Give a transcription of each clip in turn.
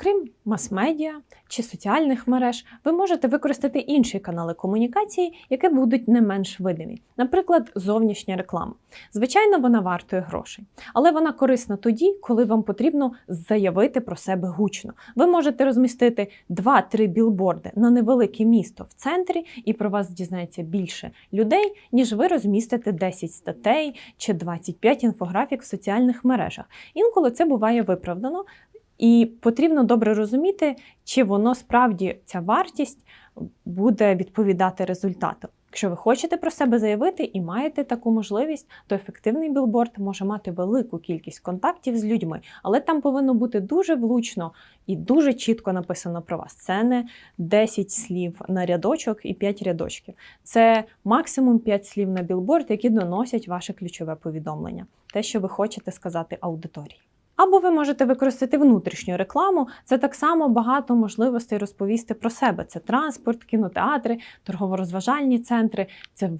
Окрім мас-медіа чи соціальних мереж, ви можете використати інші канали комунікації, які будуть не менш видимі, наприклад, зовнішня реклама. Звичайно, вона вартує грошей, але вона корисна тоді, коли вам потрібно заявити про себе гучно. Ви можете розмістити 2-3 білборди на невелике місто в центрі, і про вас дізнається більше людей, ніж ви розмістите 10 статей чи 25 інфографік в соціальних мережах. Інколи це буває виправдано. І потрібно добре розуміти, чи воно справді ця вартість буде відповідати результату. Якщо ви хочете про себе заявити і маєте таку можливість, то ефективний білборд може мати велику кількість контактів з людьми, але там повинно бути дуже влучно і дуже чітко написано про вас. Це не 10 слів на рядочок і 5 рядочків. Це максимум 5 слів на білборд, які доносять ваше ключове повідомлення, те, що ви хочете сказати аудиторії. Або ви можете використати внутрішню рекламу. Це так само багато можливостей розповісти про себе. Це транспорт, кінотеатри, торгово-розважальні центри, це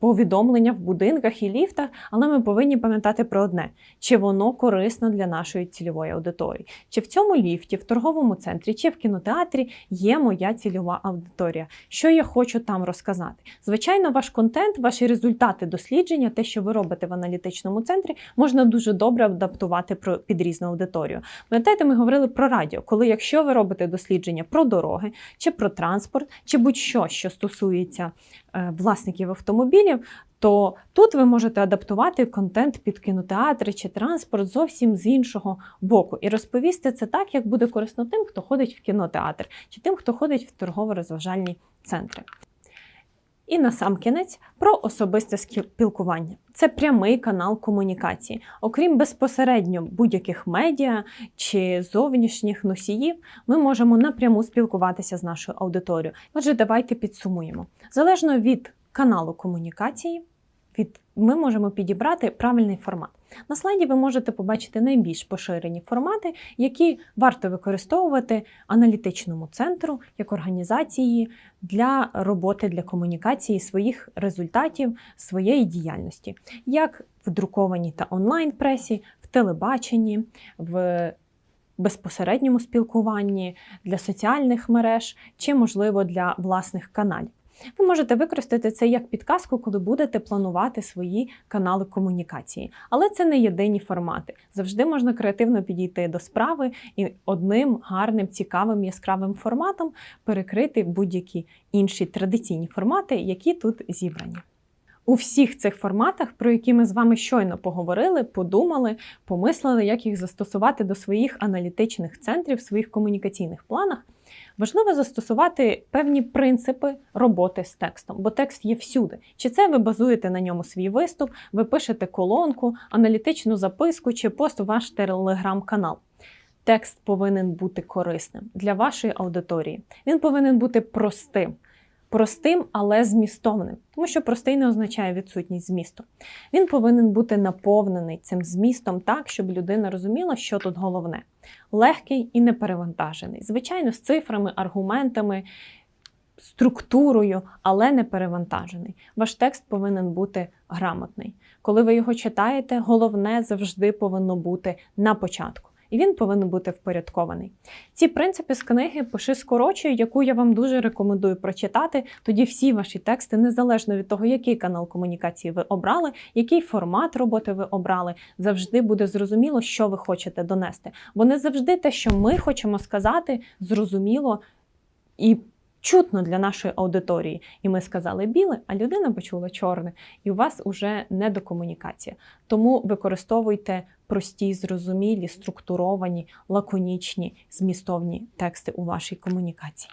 повідомлення в будинках і ліфтах. Але ми повинні пам'ятати про одне: чи воно корисно для нашої цільової аудиторії, чи в цьому ліфті, в торговому центрі, чи в кінотеатрі є моя цільова аудиторія. Що я хочу там розказати? Звичайно, ваш контент, ваші результати дослідження, те, що ви робите в аналітичному центрі, можна дуже добре адаптувати під різну аудиторію. Пам'ятаєте, ми говорили про радіо, коли якщо ви робите дослідження про дороги, чи про транспорт, чи будь-що, що стосується е, власників автомобілів, то тут ви можете адаптувати контент під кінотеатри чи транспорт зовсім з іншого боку і розповісти це так, як буде корисно тим, хто ходить в кінотеатр, чи тим, хто ходить в торгово-розважальні центри. І на сам кінець про особисте спілкування. Це прямий канал комунікації. Окрім безпосередньо будь-яких медіа чи зовнішніх носіїв, ми можемо напряму спілкуватися з нашою аудиторією. Отже, давайте підсумуємо. Залежно від каналу комунікації, від ми можемо підібрати правильний формат. На слайді ви можете побачити найбільш поширені формати, які варто використовувати аналітичному центру як організації для роботи для комунікації своїх результатів своєї діяльності, як в друкованій та онлайн-пресі, в телебаченні, в безпосередньому спілкуванні для соціальних мереж чи, можливо, для власних каналів. Ви можете використати це як підказку, коли будете планувати свої канали комунікації. Але це не єдині формати. Завжди можна креативно підійти до справи і одним гарним, цікавим, яскравим форматом перекрити будь-які інші традиційні формати, які тут зібрані. У всіх цих форматах, про які ми з вами щойно поговорили, подумали, помислили, як їх застосувати до своїх аналітичних центрів, своїх комунікаційних планах. Важливо застосувати певні принципи роботи з текстом, бо текст є всюди. Чи це ви базуєте на ньому свій виступ, ви пишете колонку, аналітичну записку чи пост у ваш телеграм-канал. Текст повинен бути корисним для вашої аудиторії. Він повинен бути простим. Простим, але змістовним, тому що простий не означає відсутність змісту. Він повинен бути наповнений цим змістом так, щоб людина розуміла, що тут головне. Легкий і неперевантажений. Звичайно, з цифрами, аргументами, структурою, але не перевантажений. Ваш текст повинен бути грамотний. Коли ви його читаєте, головне завжди повинно бути на початку і він повинен бути впорядкований. Ці принципи з книги пиши скорочує, яку я вам дуже рекомендую прочитати. Тоді всі ваші тексти, незалежно від того, який канал комунікації ви обрали, який формат роботи ви обрали, завжди буде зрозуміло, що ви хочете донести. Бо не завжди те, що ми хочемо сказати, зрозуміло і. Чутно для нашої аудиторії, і ми сказали біле, а людина почула чорне, і у вас уже недокомунікація. Тому використовуйте прості, зрозумілі, структуровані, лаконічні, змістовні тексти у вашій комунікації.